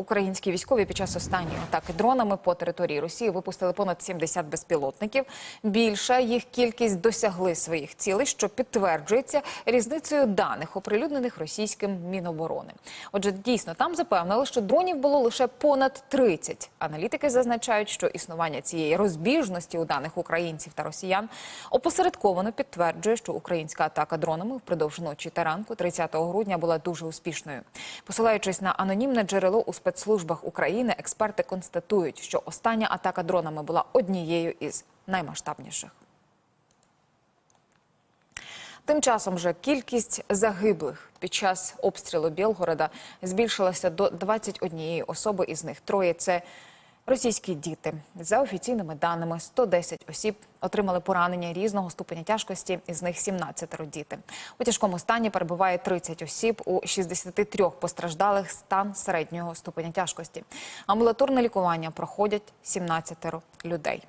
українські військові під час останньої атаки дронами по території Росії випустили понад 70 безпілотників. Більша їх кількість досягли своїх цілей, що підтверджується різницею даних, оприлюднених російським міноборони. Отже, дійсно там запевнили, що дронів було лише понад 30. Аналітики зазначають, що існування цієї розбіжності у даних українців та росіян опосередковано підтверджує, що українська атака дронами впродовж ночі та ранку 30 грудня була дуже успішною. Посилаючись на анонімне джерело у спецслужбах України, експерти констатують, що остання атака дронами була однією із наймасштабніших. Тим часом же кількість загиблих під час обстрілу Білгорода збільшилася до 21 особи. Із них троє це російські діти. За офіційними даними, 110 осіб отримали поранення різного ступеня тяжкості. Із них 17 діти. У тяжкому стані перебуває 30 осіб. У 63 постраждалих стан середнього ступеня тяжкості. Амбулаторне лікування проходять 17 людей.